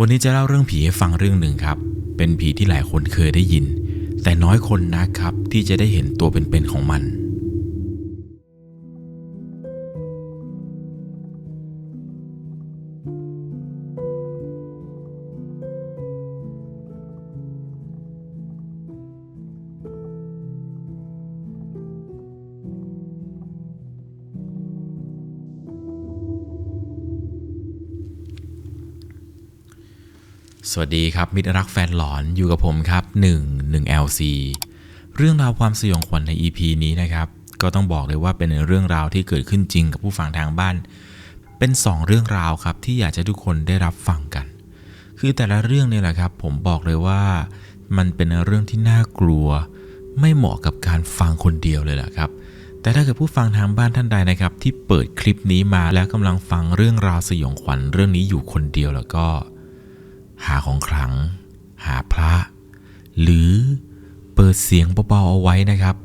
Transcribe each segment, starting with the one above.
วันนี้จะเล่าเรื่องผีให้ฟังเรื่องหนึ่งครับ เป็นผีที่หลายคนเคยได้ยิน แต่น้อยคนนะครับที่จะได้เห็นตัวเป็นๆของมัน สวัสดีครับ มิตรรักแฟนหลอนอยู่กับผมครับ 1 1 LC เรื่องราวความสยองขวัญใน EP นี้นะครับ ก็ต้องบอกเลยว่าเป็นเรื่องราวที่เกิดขึ้นจริงกับผู้ฟังทางบ้าน เป็น 2 เรื่องราวครับที่อยากจะทุกคนได้รับฟังกัน คือแต่ละเรื่องเนี่ยแหละครับ ผมบอกเลยว่ามันเป็นเรื่องที่น่ากลัว ไม่เหมาะกับการฟังคนเดียวเลยแหละครับ แต่ถ้าเกิดผู้ฟังทางบ้านท่านใดนะครับ ที่เปิดคลิปนี้มาแล้วกำลังฟังเรื่องราวสยองขวัญเรื่องนี้อยู่คนเดียวแล้วก็ หาของขลัง หาพระ หรือเปิดเสียงเบาๆเอาไว้นะครับ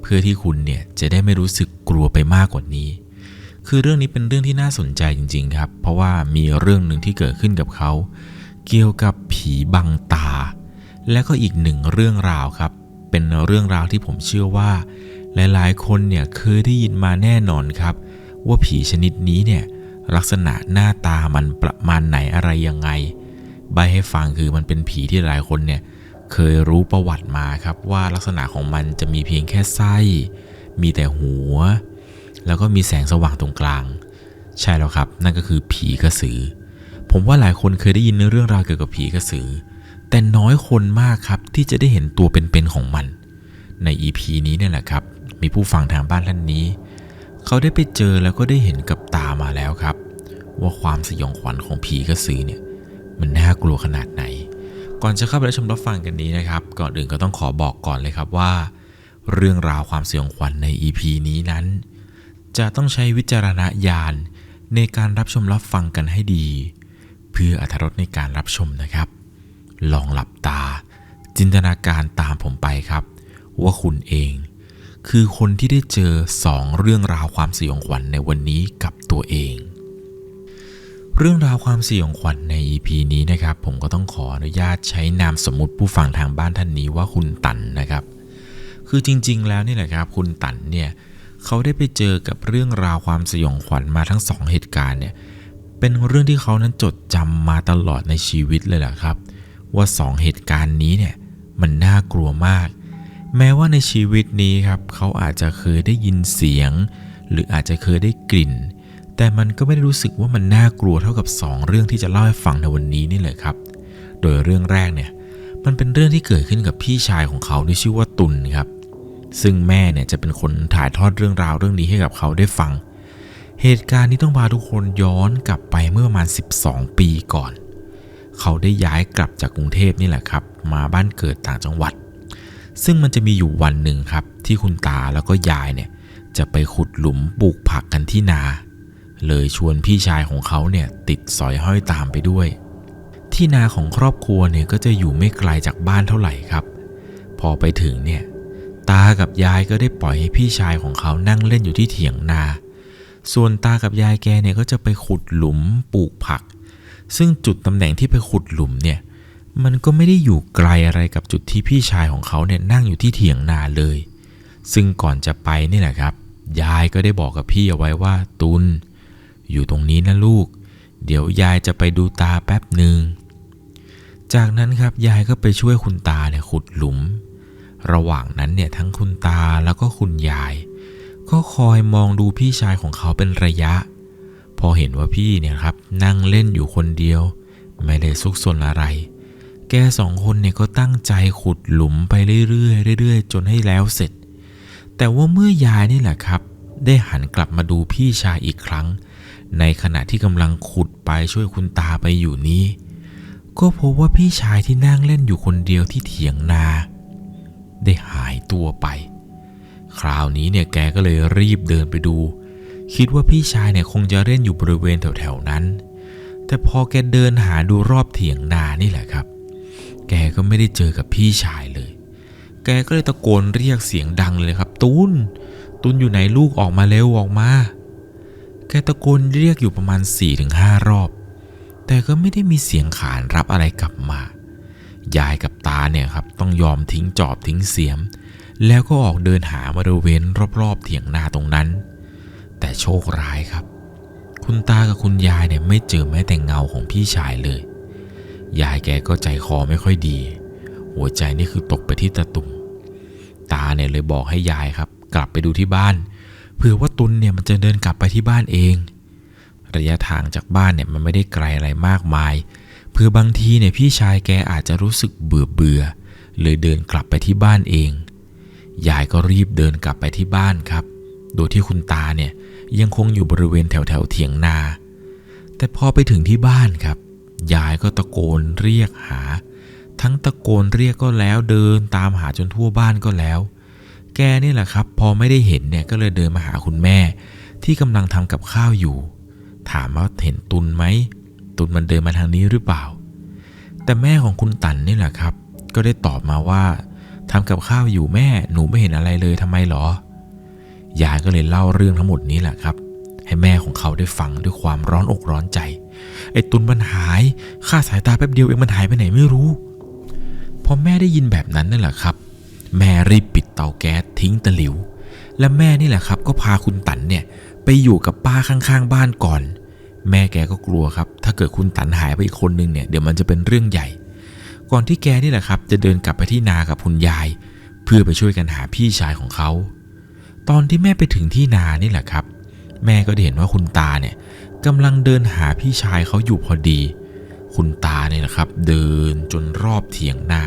เพื่อที่คุณเนี่ยจะได้ไม่รู้สึกกลัวไปมากกว่านี้ คือเรื่องนี้เป็นเรื่องที่น่าสนใจจริง ๆ ครับ เพราะว่ามีเรื่องหนึ่งที่เกิดขึ้นกับเขา เกี่ยวกับผีบังตา และก็อีกหนึ่งเรื่องราวครับ เป็นเรื่องราวที่ผมเชื่อว่า หลายๆ คนเนี่ยเคยได้ยินมาแน่นอนครับ ว่าผีชนิดนี้เนี่ยลักษณะหน้าตามันประมาณไหนอะไรยังไง ใบให้ฟังคือมันเป็นผีที่หลายคนเนี่ยเคยรู้ประวัติมาครับว่าลักษณะของมันจะมีเพียงแค่ไส้ มีแต่หัว แล้วก็มีแสงสว่างตรงกลาง ใช่แล้วครับ นั่นก็คือผีกระสือ ผมว่าหลายคนเคยได้ยินเรื่องราวเกี่ยวกับผีกระสือ แต่น้อยคนมากครับที่จะได้เห็นตัวเป็นๆของมัน ใน EP นี้เนี่ยแหละครับ มีผู้ฟังทางบ้านท่านนี้ เขาได้ไปเจอแล้วก็ได้เห็นกับตามาแล้วครับ ว่าความสยองขวัญของผีกระสือเนี่ย มันน่ากลัวขนาดไหน ก่อนจะเข้าไปรับชมรับฟังกันนี้นะครับ ก่อนอื่นก็ต้องขอบอกก่อนเลยครับว่า เรื่องราวความสยองขวัญใน EP นี้นั้น จะต้องใช้วิจารณญาณในการรับชมรับฟังกันให้ดี เพื่ออรรถรสในการรับชมนะครับ ลองหลับตา จินตนาการตามผมไปครับ ว่าคุณเอง คือคนที่ได้เจอสองเรื่องราวความสยองขวัญในวันนี้กับตัวเอง เรื่องราวความสยองขวัญใน EP นี้นะครับ ผมก็ต้องขออนุญาตใช้นามสมมุติผู้ฟังทางบ้านท่านนี้ว่าคุณตันนะครับ คือจริง ๆ แล้วนี่แหละครับคุณตันเนี่ยเขาได้ไปเจอกับเรื่องราวความสยองขวัญมาทั้งสองเหตุการณ์เนี่ยเป็นเรื่องที่เขานั้นจดจำมาตลอดในชีวิตเลยแหละครับ ว่าสองเหตุการณ์นี้เนี่ยมันน่ากลัวมาก แม้ว่าในชีวิตนี้ครับเขาอาจจะเคยได้ยินเสียง หรืออาจจะเคยได้กลิ่น แต่มันก็ไม่ได้รู้สึกว่ามันน่ากลัวเท่ากับ 2 เรื่องที่จะเล่าให้ฟังในวันนี้นี่เลยครับ โดยเรื่องแรกเนี่ยมันเป็นเรื่องที่เกิดขึ้นกับพี่ชายของเขาที่ชื่อว่าตุลครับ ซึ่งแม่เนี่ยจะเป็นคนถ่ายทอดเรื่องราวเรื่องนี้ให้กับเขาได้ฟัง เหตุการณ์นี้ต้องพาทุกคนย้อนกลับไปเมื่อประมาณ 12 ปีก่อน เขาได้ย้ายกลับจากกรุงเทพนี่แหละครับ มาบ้านเกิดต่างจังหวัด ซึ่งมันจะมีอยู่วันหนึ่งครับ ที่คุณตาแล้วก็ยายเนี่ยจะไปขุดหลุมปลูกผักกันที่นา เลยชวนพี่ชายของเขาเนี่ยติดสอยห้อยตามไปด้วย ที่นาของครอบครัวเนี่ยก็จะอยู่ไม่ไกลจากบ้านเท่าไหร่ครับ พอไปถึงเนี่ยตากับยายก็ได้ปล่อยให้พี่ชายของเขานั่งเล่นอยู่ที่เถียงนา ส่วนตากับยายแกเนี่ยก็จะไปขุดหลุมปลูกผัก ซึ่งจุดตำแหน่งที่ไปขุดหลุมเนี่ยมันก็ไม่ได้อยู่ไกลอะไรกับจุดที่พี่ชายของเขาเนี่ยนั่งอยู่ที่เถียงนาเลย ซึ่งก่อนจะไปนี่แหละครับ ยายก็ได้บอกกับพี่เอาไว้ว่าตุล อยู่ตรงนี้นะลูก เดี๋ยวยายจะไปดูตาแป๊บหนึ่ง จากนั้นครับยายก็ไปช่วยคุณตาเนี่ยขุดหลุม ระหว่างนั้นเนี่ยทั้งคุณตาแล้วก็คุณยาย ก็คอยมองดูพี่ชายของเขาเป็นระยะ พอเห็นว่าพี่เนี่ยครับนั่งเล่นอยู่คนเดียว ไม่ได้ซุกซนอะไร แกสองคนเนี่ยก็ตั้งใจขุดหลุมไปเรื่อยๆเรื่อยๆ จนให้แล้วเสร็จ แต่ว่าเมื่อยายนี่แหละครับได้หันกลับมาดูพี่ชายอีกครั้ง ในขณะที่กำลังขุดไปช่วยคุณตาไปอยู่นี้ ก็พบว่าพี่ชายที่นั่งเล่นอยู่คนเดียวที่เถียงนา ได้หายตัวไป คราวนี้เนี่ยแกก็เลยรีบเดินไปดู คิดว่าพี่ชายเนี่ยคงจะเล่นอยู่บริเวณแถวๆนั้น แต่พอแกเดินหาดูรอบเถียงนานี่แหละครับ แกก็ไม่ได้เจอกับพี่ชายเลย แกก็เลยตะโกนเรียกเสียงดังเลยครับ ตูนตูนอยู่ไหนลูกออกมาเร็วออกมา แกตะโกนเรียกอยู่ประมาณ 4-5 รอบ แต่ก็ไม่ได้มีเสียงขานรับอะไรกลับมา ยายกับตาเนี่ยครับต้องยอมทิ้งจอบทิ้งเสียม แล้วก็ออกเดินหาบริเวณรอบๆเถียงนาตรงนั้น แต่โชคร้ายครับ คุณตากับคุณยายเนี่ยไม่เจอแม้แต่เงาของพี่ชายเลย ยายแกก็ใจคอไม่ค่อยดี หัวใจนี่คือตกไปที่ตะตุ่มตาเนี่ยเลยบอกให้ยายครับ กลับไปดูที่บ้านเผื่อว่าตุนเนี่ยมันจะเดินกลับไปที่บ้านเอง ระยะทางจากบ้านเนี่ยมันไม่ได้ไกลอะไรมากมายเพื่อบางทีเนี่ยพี่ชายแกอาจจะรู้สึกเบื่อเบื่อเลยเดินกลับไปที่บ้านเอง ยายก็รีบเดินกลับไปที่บ้านครับ โดยที่คุณตาเนี่ยยังคงอยู่บริเวณแถวแถวเถียงนา แต่พอไปถึงที่บ้านครับ ยายก็ตะโกนเรียกหา ทั้งตะโกนเรียกก็แล้วเดินตามหาจนทั่วบ้านก็แล้ว แกนี่แหละครับ พอไม่ได้เห็นเนี่ยก็เลยเดินมาหาคุณแม่ ที่กำลังทำกับข้าวอยู่ ถามว่าเห็นตุนไหมตุนมันเดินมาทางนี้หรือเปล่า แต่แม่ของคุณตันนี่แหละครับ ก็ได้ตอบมาว่าทำกับข้าวอยู่แม่หนูไม่เห็นอะไรเลยทำไมหรอยายก็เลยเล่าเรื่องทั้งหมดนี้แหละครับ ให้แม่ของเขาได้ฟังด้วยความร้อนอกร้อนใจ ไอ้ตุนมันหายค่าสายตาแป๊บเดียวเองมันหายไปไหนไม่รู้ พอแม่ได้ยินแบบนั้นนั่นแหละครับ แม่รีบปิดเตาแก๊สทิ้งตะหลิว และแม่นี่แหละครับ ก็พาคุณตันเนี่ยไปอยู่กับป้าข้างๆบ้านก่อน แม่แกก็กลัวครับ ถ้าเกิดคุณตันหายไปอีกคนนึงเนี่ยเดี๋ยวมันจะเป็นเรื่องใหญ่ ก่อนที่แกนี่แหละครับ จะเดินกลับไปที่นากับคุณยาย เพื่อไปช่วยกันหาพี่ชายของเขา ตอนที่แม่ไปถึงที่นานี่แหละครับ แม่ก็ได้เห็นว่าคุณตาเนี่ยกำลังเดินหาพี่ชายเขาอยู่พอดี คุณตาเนี่ยนะครับ เดินจนรอบเถียงนา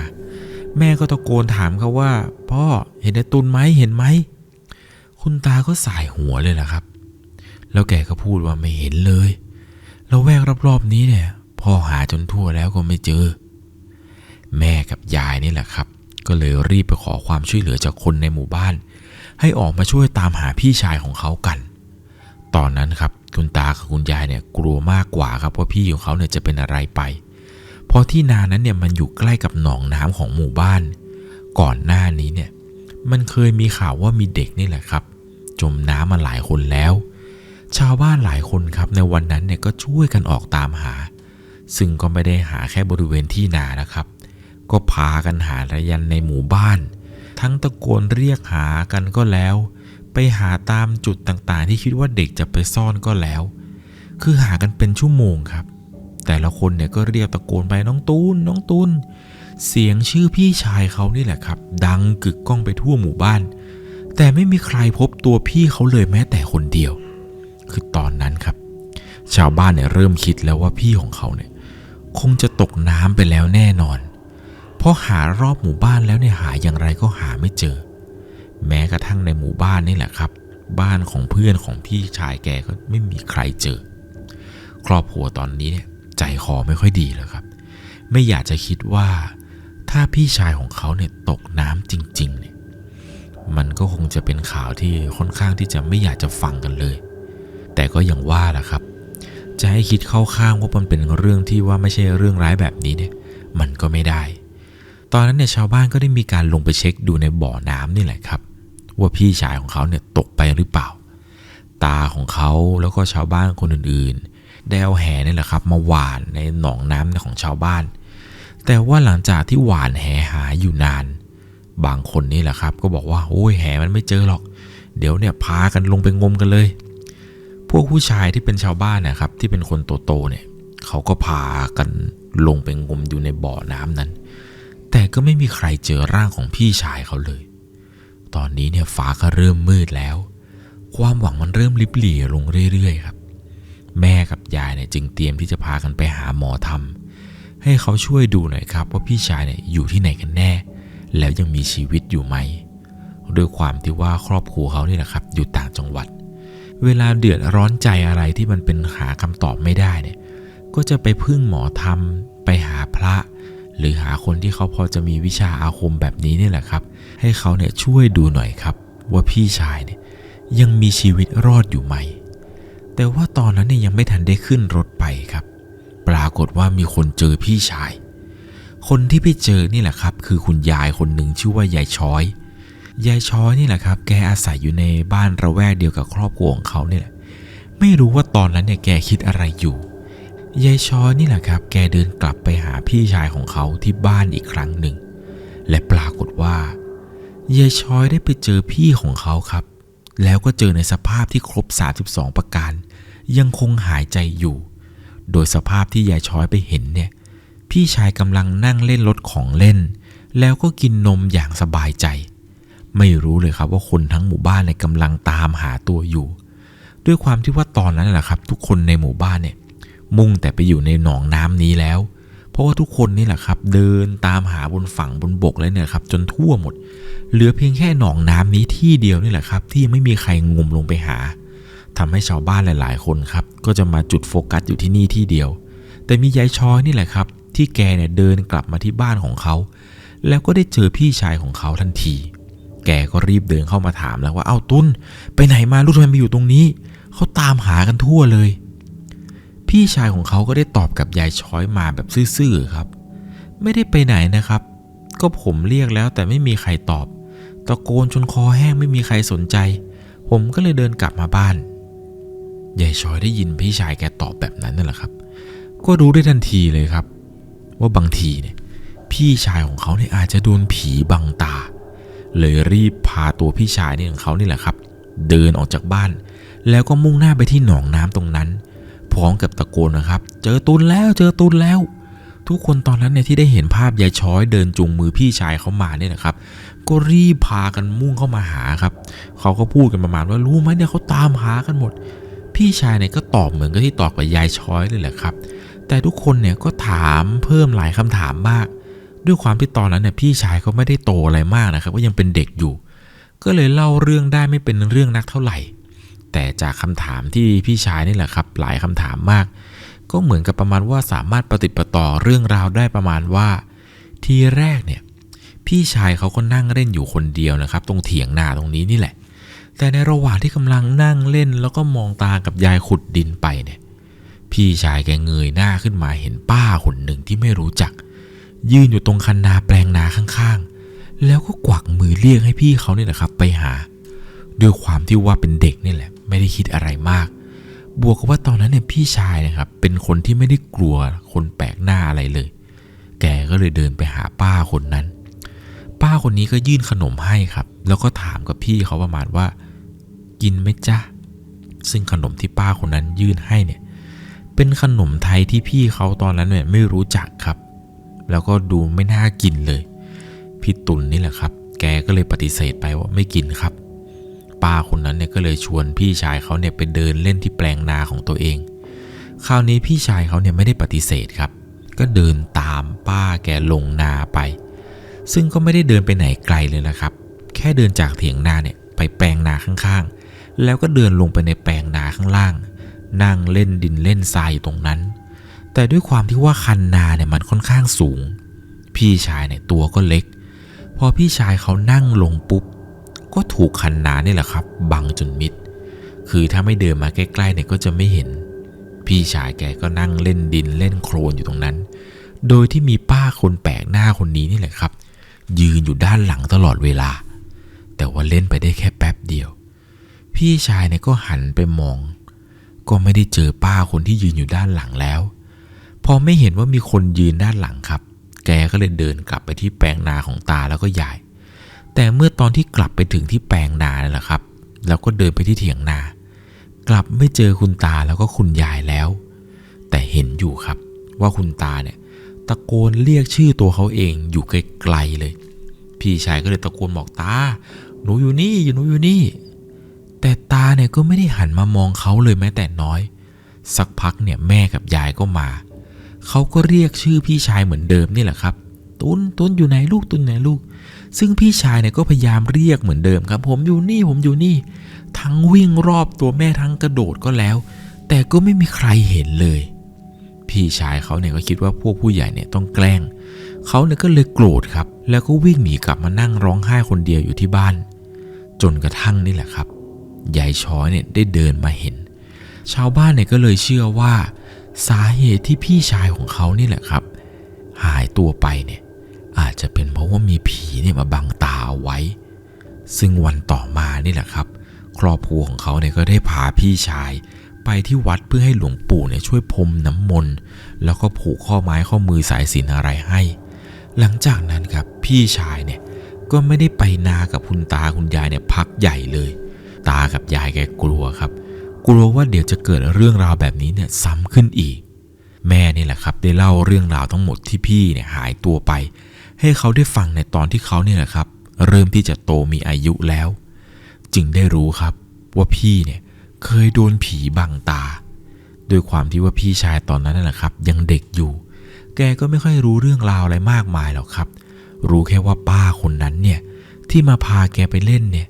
แม่ก็ตะโกนถามเขาว่า พ่อเห็นไอ้ตุนไหมเห็นไหม คุณตาก็สายหัวเลยแหละครับ แล้วแกก็พูดว่าไม่เห็นเลย แล้วแวกรอบๆนี้เนี่ย พ่อหาจนทั่วแล้วก็ไม่เจอ แม่กับยายนี่แหละครับ ก็เลยรีบไปขอความช่วยเหลือจากคนในหมู่บ้าน ให้ออกมาช่วยตามหาพี่ชายของเขากัน ตอนนั้นครับคุณตากับคุณยายเนี่ยกลัวมากกว่าครับว่าพี่ของเขาเนี่ยจะเป็นอะไรไปเพราะที่นานั้นเนี่ยมันอยู่ใกล้กับหนองน้ำของหมู่บ้าน ก่อนหน้านี้เนี่ยมันเคยมีข่าวว่ามีเด็กนี่แหละครับ จมน้ำมาหลายคนแล้ว ชาวบ้านหลายคนครับในวันนั้นเนี่ยก็ช่วยกันออกตามหา ซึ่งก็ไม่ได้หาแค่บริเวณที่นานะครับ ก็พากันหาระยันในหมู่บ้าน ทั้งตะโกนเรียกหากันก็แล้ว ไปหาตามจุดต่างๆ ที่คิดว่าเด็กจะไปซ่อนก็แล้ว คือหากันเป็นชั่วโมงครับ แต่ละคนเนี่ยก็เรียกตะโกนไปน้องตูนน้องตูนเสียงชื่อพี่ชายเขานี่แหละครับ ดังกึกก้องไปทั่วหมู่บ้าน แต่ไม่มีใครพบตัวพี่เขาเลยแม้แต่คนเดียว คือตอนนั้นครับ ชาวบ้านเนี่ยเริ่มคิดแล้วว่าพี่ของเขาเนี่ยคงจะตกน้ำไปแล้วแน่นอน เพราะหารอบหมู่บ้านแล้วเนี่ยหาอย่างไรก็หาไม่เจอ แม้กระทั่งในหมู่บ้านนี่แหละครับ บ้านของเพื่อนของพี่ชายแกก็ไม่มีใครเจอ ครอบครัวตอนนี้เนี่ย ใจคอไม่ค่อยดีแล้วครับ ไม่อยากจะคิดว่าถ้าพี่ชายของเขาเนี่ยตกน้ำจริง ๆ เนี่ย มันก็คงจะเป็นข่าวที่ค่อนข้างที่จะไม่อยากจะฟังกันเลย แต่ก็อย่างว่าแหละครับ จะให้คิดเข้าข้างว่ามันเป็นเรื่องที่ว่าไม่ใช่เรื่องร้ายแบบนี้เนี่ย มันก็ไม่ได้ ตอนนั้นเนี่ยชาวบ้านก็ได้มีการลงไปเช็คดูในบ่อน้ำนี่แหละครับ ว่าพี่ชายของเขาเนี่ยตกไปหรือเปล่า ตาของเขาแล้วก็ชาวบ้านคนอื่นๆ ได้เอาแหนี่แหละครับ มาหว่านในหนองน้ำของชาวบ้าน แต่ว่าหลังจากที่หว่านแหหาอยู่นาน บางคนนี่แหละครับ ก็บอกว่าโอ้ยแหมันไม่เจอหรอก เดี๋ยวเนี่ยพากันลงไปงมกันเลย พวกผู้ชายที่เป็นชาวบ้านนะครับ ที่เป็นคนโตๆเนี่ยเขาก็พากันลงไปงมอยู่ในบ่อน้ำนั้น แต่ก็ไม่มีใครเจอร่างของพี่ชายเขาเลย ตอนนี้เนี่ยฟ้าก็เริ่มมืดแล้ว ความหวังมันเริ่มลิบหลี่ลงเรื่อยๆครับ แม่กับยายเนี่ยจึงเตรียมที่จะพากันไปหาหมอทำให้เขาช่วยดูหน่อยครับว่าพี่ชายเนี่ยอยู่ที่ไหนกันแน่ แล้วยังมีชีวิตอยู่ไหมด้วยความที่ว่าครอบครัวเขาเนี่ยนะครับอยู่ต่างจังหวัด เวลาเดือดร้อนใจอะไรที่มันเป็นหาคำตอบไม่ได้เนี่ยก็จะไปพึ่งหมอธรรมไปหาพระ หรือหาคนที่เขาพอจะมีวิชาอาคมแบบนี้นี่แหละครับ ให้เขาเนี่ยช่วยดูหน่อยครับ ว่าพี่ชายเนี่ยยังมีชีวิตรอดอยู่ไหม แต่ว่าตอนนั้นเนี่ยยังไม่ทันได้ขึ้นรถไปครับ ปรากฏว่ามีคนเจอพี่ชาย คนที่ไปเจอนี่แหละครับ คือคุณยายคนหนึ่งชื่อว่ายายช้อย ยายช้อยนี่แหละครับ แกอาศัยอยู่ในบ้านระแวกเดียวกับครอบครัวของเขาเนี่ยแหละ ไม่รู้ว่าตอนนั้นเนี่ยแกคิดอะไรอยู่ ยายช้อยนี่แหละครับ แกเดินกลับไปหาพี่ชายของเขาที่บ้านอีกครั้งหนึ่ง และปรากฏว่ายายช้อยได้ไปเจอพี่ของเขาครับ แล้วก็เจอในสภาพที่ครบ 32 ประการ ยังคงหายใจอยู่ โดยสภาพที่ยายช้อยไปเห็นเนี่ย พี่ชายกำลังนั่งเล่นรถของเล่น แล้วก็กินนมอย่างสบายใจ ไม่รู้เลยครับว่าคนทั้งหมู่บ้านเนี่ยกำลังตามหาตัวอยู่ ด้วยความที่ว่าตอนนั้นแหละครับ ทุกคนในหมู่บ้านเนี่ย มุ่งแต่ไปอยู่ในหนองน้ำนี้แล้ว เพราะว่าทุกคนนี่แหละครับ เดินตามหาบนฝั่งบนบกเลยเนี่ยครับ จนทั่วหมด เหลือเพียงแค่หนองน้ำนี้ที่เดียวนี่แหละครับ ที่ยังไม่มีใครงมลงไปหา ทำให้ชาวบ้านหลาย ๆ คนครับ ก็จะมาจุดโฟกัสอยู่ที่นี่ที่เดียว แต่มียายชอยนี่แหละครับ ที่แกเนี่ยเดินกลับมาที่บ้านของเขา แล้วก็ได้เจอพี่ชายของเขาทันที แกก็รีบเดินเข้ามาถามแล้วว่าเอ้าตุ้น ไปไหนมาลูกทำไมมาอยู่ตรงนี้ เขาตามหากันทั่วเลย พี่ชายของเขาก็ได้ตอบกับยายช้อยมาแบบซื่อๆครับ ไม่ได้ไปไหนนะครับ ก็ผมเรียกแล้วแต่ไม่มีใครตอบ ตะโกนจนคอแห้งไม่มีใครสนใจ ผมก็เลยเดินกลับมาบ้าน ยายชอยได้ยินพี่ชายแกตอบแบบนั้นนั่นแหละครับ ก็รู้ได้ทันทีเลยครับ ว่าบางทีเนี่ย พี่ชายของเขาเนี่ยอาจจะโดนผีบังตา เลยรีบพาตัวพี่ชายเนี่ยของเขานี่แหละครับ เดินออกจากบ้าน แล้วก็มุ่งหน้าไปที่หนองน้ำตรงนั้น พร้อมกับตะโกนนะครับ เจอตุนแล้วเจอตุนแล้ว ทุกคนตอนนั้นเนี่ยที่ได้เห็นภาพยายช้อยเดินจูงมือพี่ชายเขามาเนี่ยนะครับก็รีบพากันมุ่งเข้ามาหาครับ เขาก็พูดกันประมาณว่ารู้ไหมเนี่ยเขาตามหากันหมด พี่ชายเนี่ยก็ตอบเหมือนกับที่ตอบกับยายช้อยเลยแหละครับ แต่ทุกคนเนี่ยก็ถามเพิ่มหลายคำถามมาก ด้วยความที่ตอนนั้นเนี่ยพี่ชายเขาไม่ได้โตอะไรมากนะครับ ก็ยังเป็นเด็กอยู่ ก็เลยเล่าเรื่องได้ไม่เป็นเรื่องนักเท่าไหร่ แต่จากคำถามที่พี่ชายนี่แหละครับ หลายคำถามมาก ก็เหมือนกับประมาณว่าสามารถปฏิประต่อเรื่องราวได้ประมาณว่า ทีแรกเนี่ยพี่ชายเขาก็นั่งเล่นอยู่คนเดียวนะครับ ตรงเถียงนาตรงนี้นี่แหละ แต่ในระหว่างที่กำลังนั่งเล่นแล้วก็มองตากับยายขุดดินไปเนี่ย พี่ชายแกเงยหน้าขึ้นมาเห็นป้าคนหนึ่งที่ไม่รู้จัก ยืนอยู่ตรงคันนาแปลงนาข้างๆ แล้วก็กวักมือเรียกให้พี่เขาเนี่ยนะครับ ไปหา ด้วยความที่ว่าเป็นเด็กนี่แหละ ไม่ได้คิดอะไรมาก บวกกับว่าตอนนั้นเนี่ยพี่ชายนะครับ เป็นคนที่ไม่ได้กลัวคนแปลกหน้าอะไรเลย แกก็เลยเดินไปหาป้าคนนั้นป้าคนนี้ก็ยื่นขนมให้ครับ แล้วก็ถามกับพี่เขาประมาณว่า กินไหมจ๊ะ ซึ่งขนมที่ป้าคนนั้นยื่นให้เนี่ย เป็นขนมไทยที่พี่เขาตอนนั้นเนี่ยไม่รู้จักครับ แล้วก็ดูไม่น่ากินเลย พี่ตุลนนี่แหละครับ แกก็เลยปฏิเสธไปว่าไม่กินครับ ป้าคนนั้นเนี่ยก็เลยชวนพี่ชายเขาเนี่ยไปเดินเล่นที่แปลงนาของตัวเอง คราวนี้พี่ชายเขาเนี่ยไม่ได้ปฏิเสธครับ ก็เดินตามป้าแกลงนาไป ซึ่งก็ไม่ได้เดินไปไหนไกลเลยนะครับ แค่เดินจากเถียงนาเนี่ยไปแปลงนาข้าง แล้วก็เดินลงไปในแปลงนาข้างล่าง นั่งเล่นดินเล่นทรายอยู่ตรงนั้น แต่ด้วยความที่ว่าคันนาเนี่ยมันค่อนข้างสูง พี่ชายเนี่ยตัวก็เล็ก พอพี่ชายเขานั่งลงปุ๊บ ก็ถูกคันนาเนี่แหละครับ บังจนมิด คือถ้าไม่เดินมาใกล้ๆเนี่ยก็จะไม่เห็น พี่ชายแกก็นั่งเล่นดินเล่นโครนอยู่ตรงนั้น โดยที่มีป้าคนแปลกหน้าคนนี้นี่แหละครับ ยืนอยู่ด้านหลังตลอดเวลา แต่ว่าเล่นไปได้แค่แป๊บเดียว พี่ชายเนี่ยก็หันไปมอง ก็ไม่ได้เจอป้าคนที่ยืนอยู่ด้านหลังแล้ว พอไม่เห็นว่ามีคนยืนด้านหลังครับ แกก็เลยเดินกลับไปที่แปลงนาของตาแล้วก็ยาย แต่เมื่อตอนที่กลับไปถึงที่แปลงนานั่นแหละครับ แล้วก็เดินไปที่เถียงนา กลับไม่เจอคุณตาแล้วก็คุณยายแล้ว แต่เห็นอยู่ครับว่าคุณตาเนี่ยตะโกนเรียกชื่อตัวเขาเองอยู่ไกลๆเลย พี่ชายก็เลยตะโกนบอกตา หนูอยู่นี่อยู่หนูอยู่นี่ แต่ตาเนี่ยก็ไม่ได้หันมามองเขาเลยแม้แต่น้อย สักพักเนี่ยแม่กับยายก็มา เขาก็เรียกชื่อพี่ชายเหมือนเดิมนี่แหละครับ ตุนตุนอยู่ไหนลูกตุนไหนลูก ซึ่งพี่ชายเนี่ยก็พยายามเรียกเหมือนเดิมครับ ผมอยู่นี่ผมอยู่นี่ ทั้งวิ่งรอบตัวแม่ทั้งกระโดดก็แล้ว แต่ก็ไม่มีใครเห็นเลย พี่ชายเขาเนี่ยก็คิดว่าพวกผู้ใหญ่เนี่ยต้องแกล้ง เขาเนี่ยก็เลยโกรธครับ แล้วก็วิ่งหนีกลับมานั่งร้องไห้คนเดียวอยู่ที่บ้าน จนกระทั่งนี่แหละครับ ยายช้อยเนี่ยได้เดินมาเห็น ชาวบ้านเนี่ยก็เลยเชื่อว่า สาเหตุที่พี่ชายของเขานี่แหละครับ หายตัวไปเนี่ยอาจจะเป็นเพราะว่ามีผีเนี่ยมาบังตาเอาไว้ ซึ่งวันต่อมานี่แหละครับ ครอบครัวของเขาเนี่ยก็ได้พาพี่ชายไปที่วัดเพื่อให้หลวงปู่เนี่ยช่วยพรมน้ำมนต์แล้วก็ผูกข้อไม้ข้อมือสายสินอะไรให้ หลังจากนั้นครับพี่ชายเนี่ยก็ไม่ได้ไปนากับคุณตาคุณยายเนี่ยพักใหญ่เลย ตากับยายแกกลัวครับ กลัวว่าเดี๋ยวจะเกิดเรื่องราวแบบนี้เนี่ยซ้ำขึ้นอีก แม่นี่แหละครับ ได้เล่าเรื่องราวทั้งหมดที่พี่เนี่ยหายตัวไป ให้เขาได้ฟังในตอนที่เขาเนี่ยแหละครับ เริ่มที่จะโตมีอายุแล้ว จึงได้รู้ครับว่าพี่เนี่ยเคยโดนผีบังตาโดยความที่ว่าพี่ชายตอนนั้นนั่นแหละครับ ยังเด็กอยู่ แกก็ไม่ค่อยรู้เรื่องราวอะไรมากมายหรอกครับ รู้แค่ว่าป้าคนนั้นเนี่ยที่มาพาแกไปเล่นเนี่ย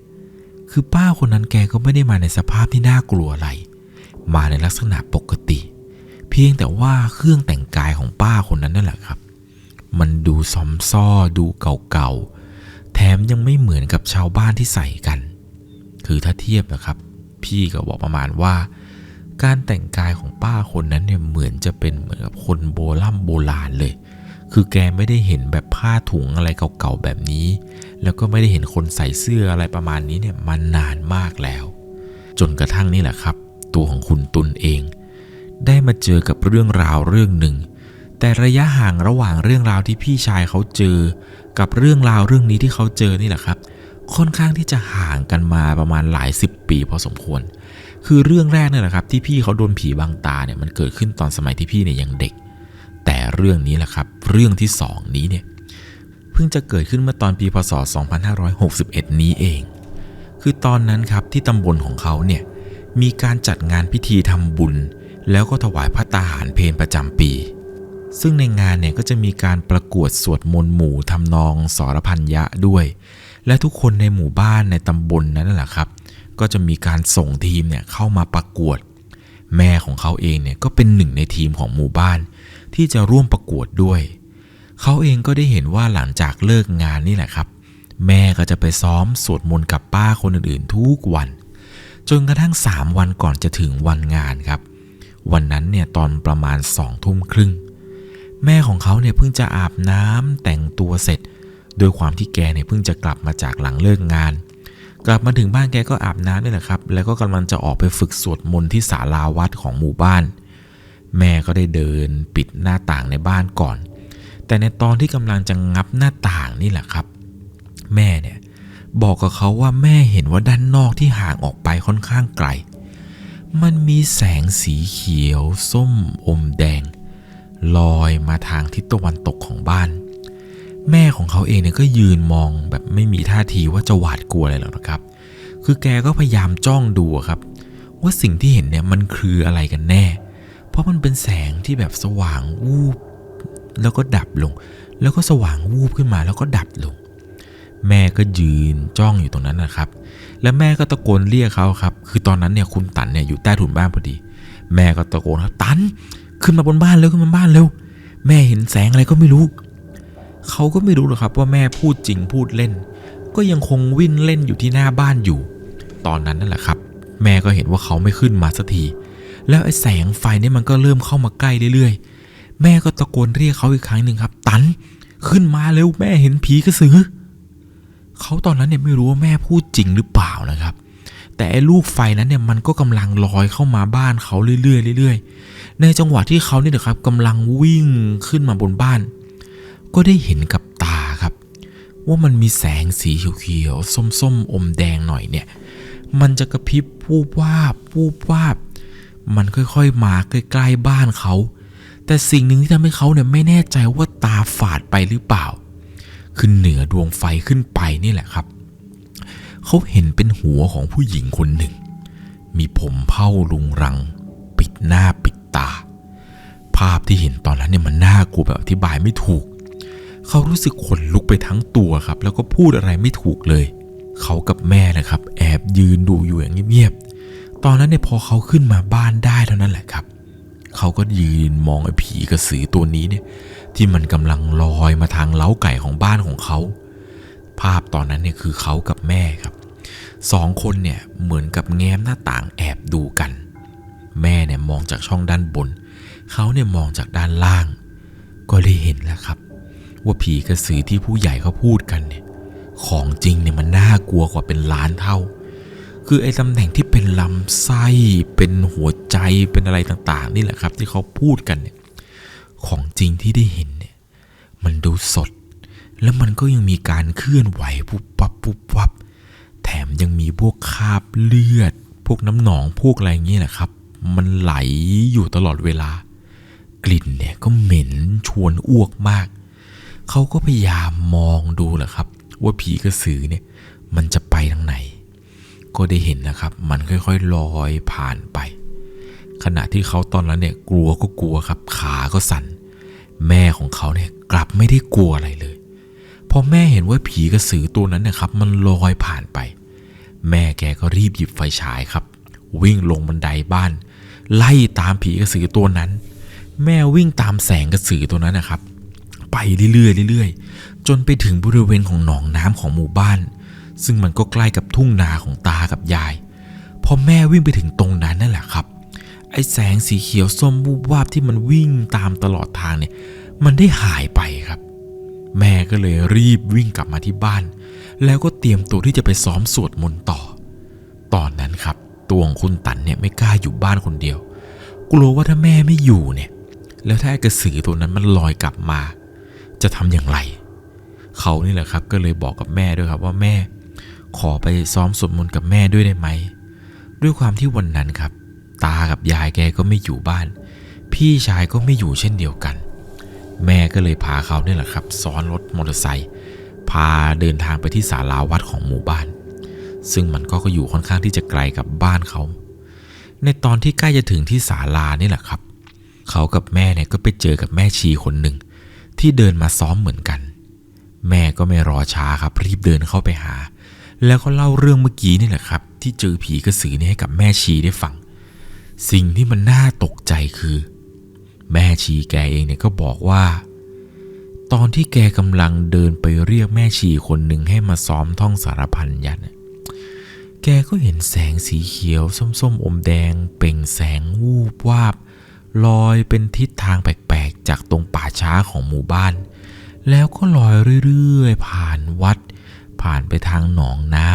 คือป้าคนนั้นแกก็ไม่ได้มาในสภาพที่น่ากลัวอะไร มาในลักษณะปกติ เพียงแต่ว่าเครื่องแต่งกายของป้าคนนั้นนั่นแหละครับ มันดูซอมซ่อดูเก่าๆ แถมยังไม่เหมือนกับชาวบ้านที่ใส่กัน คือถ้าเทียบนะครับ พี่ก็บอกประมาณว่า การแต่งกายของป้าคนนั้นเนี่ยเหมือนจะเป็นเหมือนกับคนโบราณโบราณเลย คือแกไม่ได้เห็นแบบผ้าถุงอะไรเก่าๆแบบนี้ แล้วก็ไม่ได้เห็นคนใส่เสื้ออะไรประมาณนี้เนี่ยมานานมากแล้ว จนกระทั่งนี่แหละครับ ตัวของคุณตุลเอง ได้มาเจอกับเรื่องราวเรื่องหนึ่ง แต่ระยะห่างระหว่างเรื่องราวที่พี่ชายเขาเจอ กับเรื่องราวเรื่องนี้ที่เขาเจอนี่แหละครับ ค่อนข้างที่จะห่างกันมาประมาณหลายสิบปีพอสมควร คือเรื่องแรกเนี่ยแหละครับ ที่พี่เขาโดนผีบังตาเนี่ยมันเกิดขึ้นตอนสมัยที่พี่เนี่ยยังเด็ก แต่เรื่องนี้แหละครับ เรื่องที่สองนี้เนี่ย พิ่งจะเกิดขึ้นเมื่อตอนปีพศ 2561 นี้เอง คือตอนนั้นครับที่ตำบลของเขาเนี่ยมีการจัดงานพิธีทำบุญ แล้วก็ถวายพระตาหารเพลประจำปี ซึ่งในงานเนี่ยก็จะมีการประกวดสวดมนต์หมู่ทำนองสรพันยะด้วย และทุกคนในหมู่บ้านในตำบลนนั้นแหละครับ ก็จะมีการส่งทีมเนี่ยเข้ามาประกวด แม่ของเขาเองเนี่ยก็เป็นหนึ่งในทีมของหมู่บ้าน ที่จะร่วมประกวดด้วย เขาเองก็ได้เห็นว่าหลังจากเลิกงานนี่แหละครับ แม่ก็จะไปซ้อมสวดมนต์กับป้าคนอื่นๆ ทุกวัน จนกระทั่ง 3 วันก่อนจะถึงวันงานครับ วันนั้นเนี่ยตอนประมาณสองทุ่มครึ่ง แม่ของเขาเนี่ยเพิ่งจะอาบน้ำแต่งตัวเสร็จโดยความที่แกเนี่ยเพิ่งจะกลับมาจากหลังเลิกงาน กลับมาถึงบ้านแกก็อาบน้ำนี่แหละครับ แล้วก็กำลังจะออกไปฝึกสวดมนต์ที่ศาลาวัดของหมู่บ้าน แม่ก็ได้เดินปิดหน้าต่างในบ้านก่อน แต่ในตอนที่กำลังจะงับหน้าต่างนี่แหละครับ แม่เนี่ยบอกกับเขาว่าแม่เห็นว่าด้านนอกที่ห่างออกไปค่อนข้างไกล มันมีแสงสีเขียว ส้มอมแดง ลอยมาทางทิศตะวันตกของบ้าน แม่ของเขาเองเนี่ยก็ยืนมองแบบไม่มีท่าทีว่าจะหวาดกลัวอะไรหรอกนะครับ คือแกก็พยายามจ้องดูครับ ว่าสิ่งที่เห็นเนี่ยมันคืออะไรกันแน่ เพราะมันเป็นแสงที่แบบสว่างวูบ แล้วก็ดับลง แล้วก็สว่างวูบขึ้นมาแล้วก็ดับลง แม่ก็ยืนจ้องอยู่ตรงนั้นนะครับ แล้วแม่ก็ตะโกนเรียกเขาครับ คือตอนนั้นเนี่ยคุณตันเนี่ยอยู่ใต้ถุนบ้านพอดี แม่ก็ตะโกนครับตันขึ้นมาบนบ้านเร็วขึ้นมาบ้านเร็วแม่เห็นแสงอะไรก็ไม่รู้ เขาก็ไม่รู้หรอกครับว่าแม่พูดจริงพูดเล่น ก็ยังคงวิ่งเล่นอยู่ที่หน้าบ้านอยู่ ตอนนั้นนั่นแหละครับ แม่ก็เห็นว่าเขาไม่ขึ้นมาสักที แล้วไอ้แสงไฟนี่มันก็เริ่มเข้ามาใกล้เรื่อยๆ แม่ก็ตะโกนเรียกเขาอีกครั้งหนึ่งครับ ตันขึ้นมาเร็วแม่เห็นผีกระสือเขาตอนนั้นเนี่ยไม่รู้ว่าแม่พูดจริงหรือเปล่านะครับ แต่ไอ้ลูกไฟนั้นเนี่ยมันก็กำลังลอยเข้ามาบ้านเขาเรื่อยๆเรื่อยๆ ในจังหวะที่เขาเนี่ยนะครับกำลังวิ่งขึ้นมาบนบ้าน ก็ได้เห็นกับตาครับ ว่ามันมีแสงสีเขียวๆส้มๆอมแดงหน่อยเนี่ย มันจะกระพริบวูบวาบวูบวาบ มันค่อยๆมาใกล้ๆบ้านเขา แต่สิ่งหนึ่งที่ทำให้เขาเนี่ยไม่แน่ใจว่าตาฝาดไปหรือเปล่า คือเหนือดวงไฟขึ้นไปนี่แหละครับ เขาเห็นเป็นหัวของผู้หญิงคนหนึ่ง มีผมเผ้าลุงรัง ปิดหน้าปิดตา ภาพที่เห็นตอนนั้นเนี่ยมันน่ากลัวแบบอธิบายไม่ถูก เขารู้สึกขนลุกไปทั้งตัวครับ แล้วก็พูดอะไรไม่ถูกเลย เขากับแม่นะครับ แอบยืนดูอยู่อย่างเงียบๆ ตอนนั้นเนี่ยพอเขาขึ้นมาบ้านได้เท่านั้นแหละครับ เขาก็ยืนมองไอ้ผีกระสือตัวนี้เนี่ย ที่มันกำลังลอยมาทางเล้าไก่ของบ้านของเขา ภาพตอนนั้นเนี่ยคือเขากับแม่ครับสองคนเนี่ยเหมือนกับแง้มหน้าต่างแอบดูกัน แม่เนี่ยมองจากช่องด้านบน เขาเนี่ยมองจากด้านล่าง ก็ได้เห็นแล้วครับ ว่าผีกระสือที่ผู้ใหญ่เขาพูดกันเนี่ย ของจริงเนี่ยมันน่ากลัวกว่าเป็นล้านเท่า คือไอ้ตำแหน่งที่เป็นลำไส้ เป็นหัวใจเป็นอะไรต่างๆ นี่แหละครับ ที่เขาพูดกันเนี่ยของจริงที่ได้เห็นเนี่ยมันดูสด แล้วมันก็ยังมีการเคลื่อนไหวปุ๊บปับปุ๊บวับแถมยังมีพวกคราบเลือด พวกน้ำหนองพวกอะไรอย่างนี้แหละครับ มันไหลอยู่ตลอดเวลา กลิ่นเนี่ยก็เหม็นชวนอ้วกมากเขาก็พยายามมองดูแหละครับ ว่าผีกระสือเนี่ยมันจะไปทางไหน ก็ได้เห็นนะครับ มันค่อยๆลอยผ่านไป ขณะที่เขาตอนนั้นเนี่ยกลัวก็กลัวครับ ขาก็สั่น แม่ของเขาเนี่ยกลับไม่ได้กลัวอะไรเลย พอแม่เห็นว่าผีกระสือตัวนั้นเนี่ยครับ มันลอยผ่านไป แม่แกก็รีบหยิบไฟฉายครับ วิ่งลงบันไดบ้าน ไล่ตามผีกระสือตัวนั้น แม่วิ่งตามแสงกระสือตัวนั้นนะครับ ไปเรื่อยๆเรื่อยๆจนไปถึงบริเวณของหนองน้ำของหมู่บ้าน ซึ่งมันก็ใกล้กับทุ่งนาของตากับยาย พอแม่วิ่งไปถึงตรงนั้นนั่นแหละครับ ไอ้แสงสีเขียวส้มวูบวาบที่มันวิ่งตามตลอดทางเนี่ย มันได้หายไปครับ แม่ก็เลยรีบวิ่งกลับมาที่บ้าน แล้วก็เตรียมตัวที่จะไปซ้อมสวดมนต์ต่อ ตอนนั้นครับ ตัวของคุณตันเนี่ยไม่กล้าอยู่บ้านคนเดียว กลัวว่าถ้าแม่ไม่อยู่เนี่ย แล้วถ้าไอ้กระสือตัวนั้นมันลอยกลับมา จะทำอย่างไร เขานี่แหละครับ ก็เลยบอกกับแม่ด้วยครับว่าแม่ ขอไปซ้อมสวดมนต์กับแม่ด้วยได้ไหม ด้วยความที่วันนั้นครับ ตากับยายแกก็ไม่อยู่บ้าน พี่ชายก็ไม่อยู่เช่นเดียวกัน แม่ก็เลยพาเขาเนี่ยแหละครับ ซ้อนรถมอเตอร์ไซค์พาเดินทางไปที่ศาลาวัดของหมู่บ้าน ซึ่งมันก็อยู่ค่อนข้างที่จะไกลกับบ้านเขา ในตอนที่ใกล้จะถึงที่ศาลานี่แหละครับ เขากับแม่เนี่ยก็ไปเจอกับแม่ชีคนหนึ่งที่เดินมาซ้อมเหมือนกัน แม่ก็ไม่รอช้าครับรีบเดินเข้าไปหา แล้วก็เล่าเรื่องเมื่อกี้นี่แหละครับ ที่เจอผีกระสือเนี่ยให้กับแม่ชีได้ฟัง สิ่งที่มันน่าตกใจคือ แม่ชีแกเองเนี่ยก็บอกว่า ตอนที่แกกำลังเดินไปเรียกแม่ชีคนหนึ่งให้มาซ้อมท่องสารพันยันแกก็เห็นแสงสีเขียว ส้มๆ อมแดง เปล่งแสงวูบวาบลอยเป็นทิศทางแปลกๆ จากตรงป่าช้าของหมู่บ้าน แล้วก็ลอยเรื่อยๆ ผ่านวัด ผ่านไปทางหนองน้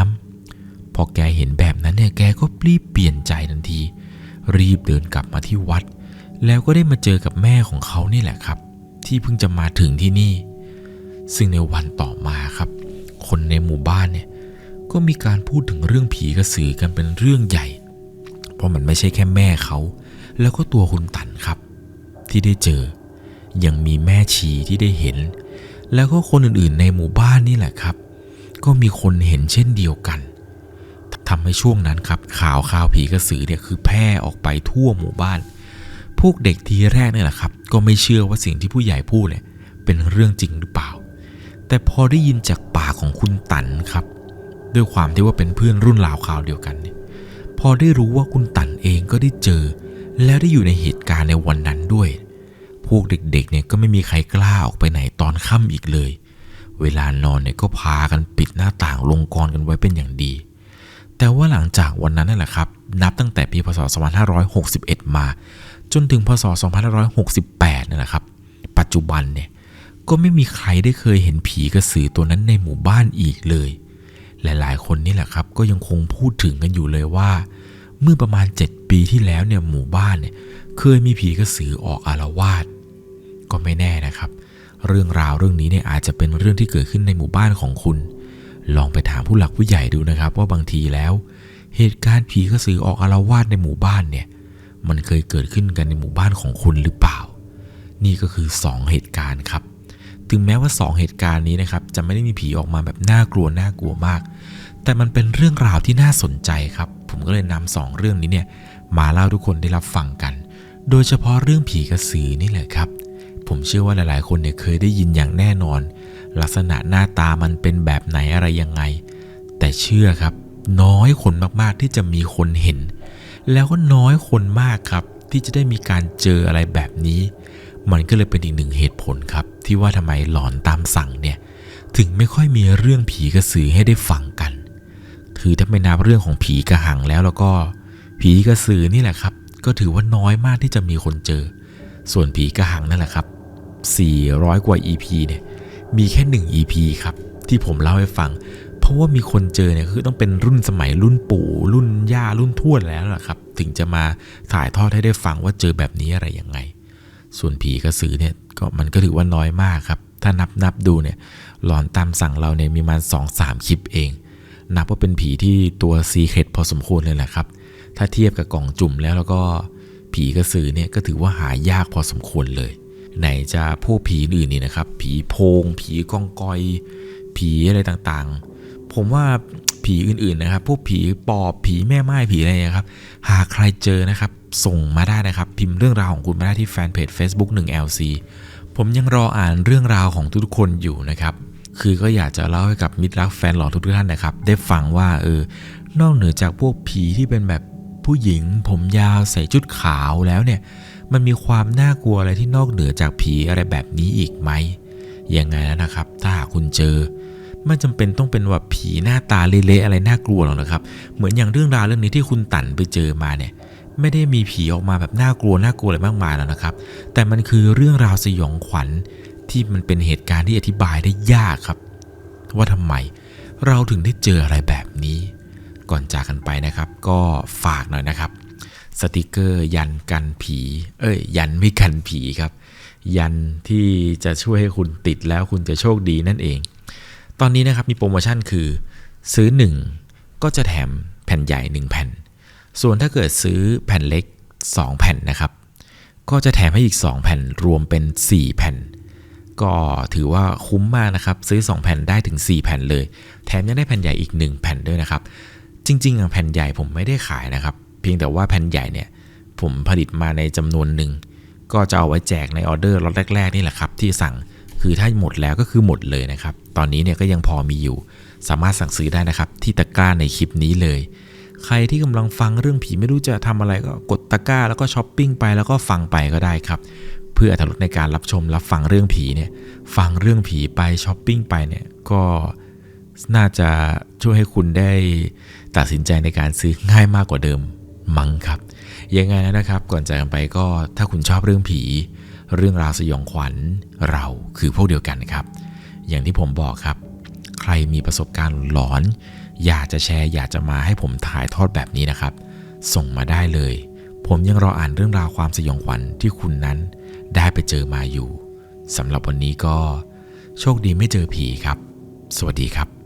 ำพอแกเห็นแบบนั้นเนี่ยแกก็รีบเปลี่ยนใจทันที รีบเดินกลับมาที่วัด แล้วก็ได้มาเจอกับแม่ของเขานี่แหละครับ ที่เพิ่งจะมาถึงที่นี่ ซึ่งในวันต่อมาครับ คนในหมู่บ้านเนี่ยก็มีการพูดถึงเรื่องผีกระสือกันเป็นเรื่องใหญ่ เพราะมันไม่ใช่แค่แม่เขา แล้วก็ตัวคุณตันครับ ที่ได้เจอ ยังมีแม่ชีที่ได้เห็น แล้วก็คนอื่นๆในหมู่บ้านนี่แหละครับ ก็มีคนเห็นเช่นเดียวกันทำให้ช่วงนั้นครับข่าวข่าวผีกระสือเนี่ยคือแพร่ออกไปทั่วหมู่บ้าน พวกเด็กทีแรกเนี่ยแหละครับ ก็ไม่เชื่อว่าสิ่งที่ผู้ใหญ่พูดเนี่ยเป็นเรื่องจริงหรือเปล่า แต่พอได้ยินจากปากของคุณตันครับ ด้วยความที่ว่าเป็นเพื่อนรุ่นราวคราวเดียวกันเนี่ยพอได้รู้ว่าคุณตันเองก็ได้เจอ แล้วได้อยู่ในเหตุการณ์ในวันนั้นด้วย พวกเด็กๆเนี่ยก็ไม่มีใครกล้าออกไปไหนตอนค่ำอีกเลย เวลานอนเนี่ยก็พากันปิดหน้าต่างลงกรกันไว้เป็นอย่างดี แต่ว่าหลังจากวันนั้นนั่นแหละครับ นับตั้งแต่ปีพศ 2561 มา จนถึงพศ 2568 นั่นแหละครับ ปัจจุบันเนี่ยก็ไม่มีใครได้เคยเห็นผีกระสือตัวนั้นในหมู่บ้านอีกเลย หลายๆ คนนี่แหละครับ ก็ยังคงพูดถึงกันอยู่เลยว่า เมื่อประมาณ 7 ปีที่แล้วเนี่ยหมู่บ้านเนี่ยเคยมีผีกระสือออกอารวาสก็ไม่แน่นะครับ เรื่องราวเรื่องนี้เนี่ยอาจจะเป็นเรื่องที่เกิดขึ้นในหมู่บ้านของคุณ ลองไปถามผู้หลักผู้ใหญ่ดูนะครับ ว่าบางทีแล้ว เหตุการณ์ผีกระสือออกอารวาสในหมู่บ้านเนี่ยมันเคยเกิดขึ้นกันในหมู่บ้านของคุณหรือเปล่า นี่ก็คือ 2 เหตุการณ์ครับ ถึงแม้ว่า 2 เหตุการณ์นี้นะครับจะไม่ได้มีผีออกมาแบบน่ากลัวน่ากลัวมาก แต่มันเป็นเรื่องราวที่น่าสนใจครับ ผมก็เลยนำสองเรื่องนี้เนี่ยมาเล่าทุกคนได้รับฟังกัน โดยเฉพาะเรื่องผีกระสือนี่แหละครับ ผมเชื่อว่าหลาย ๆ คนเนี่ยเคยได้ยินอย่างแน่นอน ลักษณะหน้าตามันเป็นแบบไหนอะไรยังไง แต่เชื่อครับ น้อยคนมากๆที่จะมีคนเห็น แล้วก็น้อยคนมากครับ ที่จะได้มีการเจออะไรแบบนี้ มันก็เลยเป็นอีกหนึ่งเหตุผลครับ ที่ว่าทำไมหลอนตามสั่งเนี่ยถึงไม่ค่อยมีเรื่องผีกระสือให้ได้ฟังกันคือถ้าไม่นับเรื่องของผีกระหังแล้วแล้วก็ ผีกระสือนี่แหละครับ ก็ถือว่าน้อยมากที่จะมีคนเจอ ส่วนผีกระหังนั่นแหละครับ 400 กว่า EP เนี่ยมีแค่ 1 EP ครับ ที่ผมเล่าให้ฟัง เพราะว่ามีคนเจอเนี่ยคือต้องเป็นรุ่นสมัยรุ่นปู่รุ่นย่ารุ่นทวดแล้วล่ะครับ ถึงจะมาถ่ายทอดให้ได้ฟังว่าเจอแบบนี้อะไรยังไง ส่วนผีกระสือเนี่ยก็มันก็ถือว่าน้อยมากครับ ถ้านับนับดูเนี่ยหลอนตามสั่งเราเนี่ยมีมาสองสามคลิปเอง นับว่าเป็นผีที่ตัวซีเครตพอสมควรเลยแหละครับ ถ้าเทียบกับกล่องจุ่มแล้วแล้วก็ผีกระสือเนี่ยก็ถือว่าหายากพอสมควรเลย ไหนจะพวกผีอื่นนี่นะครับ ผีโพง ผีกองกอย ผีอะไรต่างๆ ผมว่าผีอื่นๆนะครับพวกผีปอบผีแม่ไม้ผีอะไรอย่างเงี้ยครับ หากใครเจอนะครับ ส่งมาได้นะครับ พิมพ์เรื่องราวของคุณมาได้ที่แฟนเพจ Facebook 1 LC ผมยังรออ่านเรื่องราวของทุกๆคนอยู่นะครับ คือก็อยากจะเล่าให้กับมิตรรักแฟนหลอนทุกๆท่านนะครับ ได้ฟังว่าเออนอกเหนือจากพวกผีที่เป็นแบบผู้หญิง ผมยาวใส่ชุดขาวแล้วเนี่ย มันมีความน่ากลัวอะไรที่นอกเหนือจากผีอะไรแบบนี้อีกไหมยังไงแล้วนะครับ ถ้าหากคุณเจอไม่จำเป็นต้องเป็นว่าผีหน้าตาเละๆอะไรน่ากลัวหรอกนะครับ เหมือนอย่างเรื่องราวเรื่องนี้ที่คุณตันไปเจอมาเนี่ยไม่ได้มีผีออกมาแบบน่ากลัวน่ากลัวอะไรมากมายแล้วนะครับ แต่มันคือเรื่องราวสยองขวัญที่มันเป็นเหตุการณ์ที่อธิบายได้ยากครับ ว่าทำไมเราถึงได้เจออะไรแบบนี้ ก่อนจากกันไปนะครับ ก็ฝากหน่อยนะครับ สติกเกอร์ยันกันผี เอ้ย ยันไม่กันผีครับ ยันที่จะช่วยให้คุณติดแล้วคุณจะโชคดีนั่นเอง ตอนนี้นะครับมีโปรโมชั่นคือ ซื้อ 1 ก็จะแถมแผ่นใหญ่ 1 แผ่น ส่วนถ้าเกิดซื้อแผ่นเล็ก 2 แผ่นนะครับ ก็จะแถมให้อีก 2 แผ่นรวมเป็น 4 แผ่น ก็ถือว่าคุ้มมากนะครับ ซื้อ 2 แผ่นได้ถึง 4 แผ่นเลย แถมยังได้แผ่นใหญ่อีก 1 แผ่นด้วยนะครับ จริงๆอะแผ่นใหญ่ผมไม่ได้ขายนะครับ เพียงแต่ว่าแผ่นใหญ่เนี่ยผมผลิตมาในจำนวนหนึ่งก็จะเอาไว้แจกในออเดอร์ล็อตแรก ๆ นี่แหละครับ ที่สั่งคือถ้าหมดแล้วก็คือหมดเลยนะครับ ตอนนี้เนี่ยก็ยังพอมีอยู่ สามารถสั่งซื้อได้นะครับ ที่ตะกร้าในคลิปนี้เลย ใครที่กำลังฟังเรื่องผีไม่รู้จะทำอะไรก็กดตะกร้า แล้วก็ช้อปปิ้งไปแล้วก็ฟังไปก็ได้ครับ เพื่ออรรถรสในการรับชมรับฟังเรื่องผีเนี่ยฟังเรื่องผีไปช้อปปิ้งไปเนี่ยก็น่าจะช่วยให้คุณได้ตัดสินใจในการซื้อง่ายมากกว่าเดิม มั้งครับ ยังไงนะครับ ก่อนจากกันไปก็ถ้าคุณชอบเรื่องผี เรื่องราวสยองขวัญเราคือพวกเดียวกันครับ อย่างที่ผมบอกครับ ใครมีประสบการณ์หลอน อยากจะแชร์อยากจะมาให้ผมถ่ายทอดแบบนี้นะครับ ส่งมาได้เลย ผมยังรออ่านเรื่องราวความสยองขวัญที่คุณนั้น ได้ไปเจอมาอยู่สำหรับวันนี้ก็โชคดีไม่เจอผีครับ สวัสดีครับ